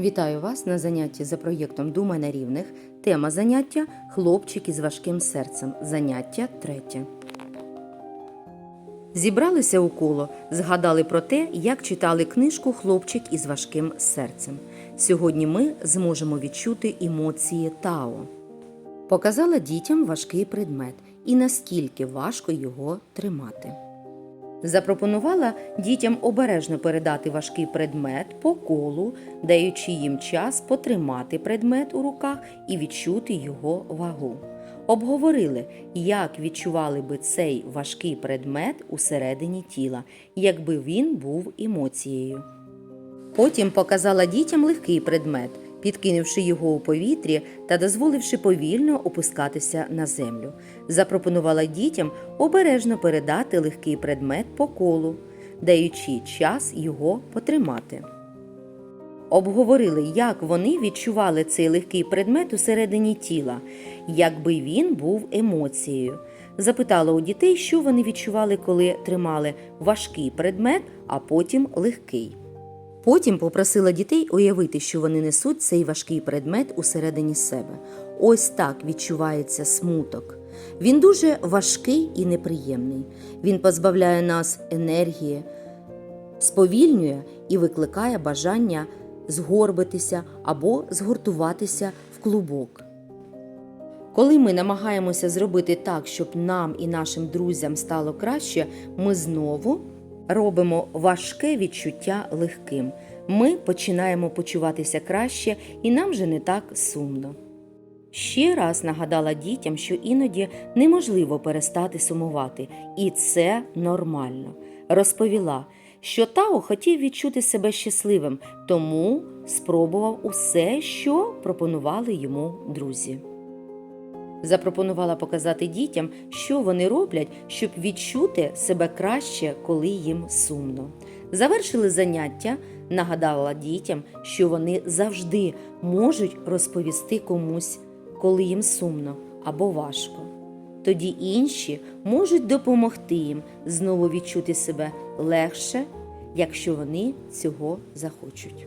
Вітаю вас на занятті за проєктом Думай на рівних. Тема заняття Хлопчик із важким серцем. Заняття третє. Зібралися у коло, згадали про те, як читали книжку Хлопчик із важким серцем. Сьогодні ми зможемо відчути емоції Тао. Показала дітям важкий предмет і наскільки важко його тримати. Запропонувала дітям обережно передати важкий предмет по колу, даючи їм час потримати предмет у руках і відчути його вагу. Обговорили, як відчували би цей важкий предмет усередині тіла, якби він був емоцією. Потім показала дітям легкий предмет, підкинувши його у повітрі та дозволивши повільно опускатися на землю. Запропонувала дітям обережно передати легкий предмет по колу, даючи час його потримати. Обговорили, як вони відчували цей легкий предмет усередині тіла, якби він був емоцією. Запитала у дітей, що вони відчували, коли тримали важкий предмет, а потім легкий. Потім попросила дітей уявити, що вони несуть цей важкий предмет усередині себе. Ось так відчувається смуток. Він дуже важкий і неприємний. Він позбавляє нас енергії, сповільнює і викликає бажання згорбитися або згуртуватися в клубок. Коли ми намагаємося зробити так, щоб нам і нашим друзям стало краще, ми знову робимо важке відчуття легким. Ми починаємо почуватися краще і нам вже не так сумно. Ще раз нагадала дітям, що іноді неможливо перестати сумувати, і це нормально. Розповіла, що Тао хотів відчути себе щасливим, тому спробував усе, що пропонували йому друзі. Запропонувала показати дітям, що вони роблять, щоб відчути себе краще, коли їм сумно. Завершили заняття, нагадала дітям, що вони завжди можуть розповісти комусь, коли їм сумно або важко. Тоді інші можуть допомогти їм знову відчути себе легше, якщо вони цього захочуть.